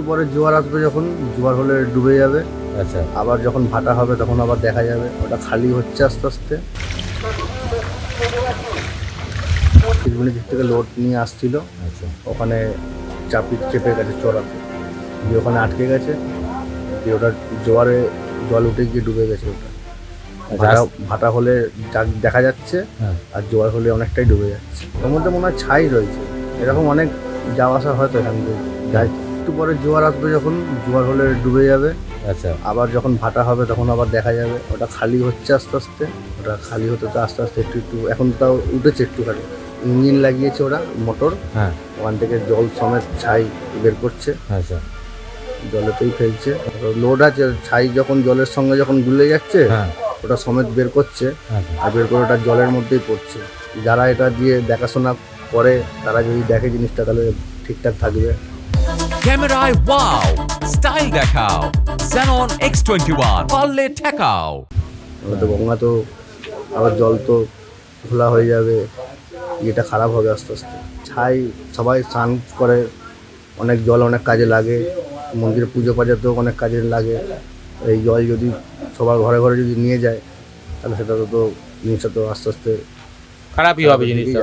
একটু পরে জোয়ার আসবে যখন জোয়ার হলে ডুবে যাবে। আচ্ছা। আবার যখন ভাটা হবে তখন আবার দেখা যাবে ওটা খালি হচ্ছে আস্তে আস্তে। তিরগুনি দিক থেকে লোড নিয়ে আসছিল। আচ্ছা। ওখানে চাপি চেপে গেছে চড়াতে দিয়ে ওখানে আটকে গেছে। দিয়ে ওটা জোয়ারে জল উঠে গিয়ে ডুবে গেছে ওটা। ভাটা ভাটা হলে দেখা যাচ্ছে হ্যাঁ। আর জোয়ার হলে অনেকটাই ডুবে যাচ্ছে। ওর মধ্যে মনে হয় ছাই রয়েছে। এরকম অনেক যাওয়া আসা হয়তো এখান থেকে। যাই একটু পরে জোয়ার আসবে যখন জোয়ার হলে ডুবে যাবে। আচ্ছা। আবার যখন ভাটা হবে তখন আবার দেখা যাবে। ওটা খালি হচ্ছে আস্তে আস্তে ওটা খালি হতে তো আস্তে আস্তে একটু একটু এখন তাও উঠেছে একটুখানি। ইঞ্জিন লাগিয়েছে ওরা মোটর। হ্যাঁ। ওখান থেকে জল সমেত ছাই বের করছে। আচ্ছা। জলেতেই ফেলছে। লোড আছে ছাই যখন জলের সঙ্গে যখন গুলে যাচ্ছে হ্যাঁ। ওটা সমেত বের করছে। আচ্ছা। আর বের করে ওটা জলের মধ্যেই পড়ছে। যারা এটা দিয়ে দেখাশোনা করে তারা যদি দেখে জিনিসটা তাহলে ঠিকঠাক থাকবে। ক্যামেরায় ওয়াও স্টাইল দেখাও। Xenon X21 পারলে ঠেকাও। তো গঙ্গা তো আবার জল তো খোলা হয়ে যাবে। ইয়েটা খারাপ হবে আস্তে আস্তে। ছাই সবাই স্নান করে অনেক জল অনেক কাজে লাগে। মন্দিরে পুজো পাজাতেও অনেক কাজে লাগে। এই জল যদি সবার ঘরে ঘরে যদি নিয়ে যায় তাহলে সেটা তো জিনিসটা তো আস্তে আস্তে খারাপই হবে জিনিসটা।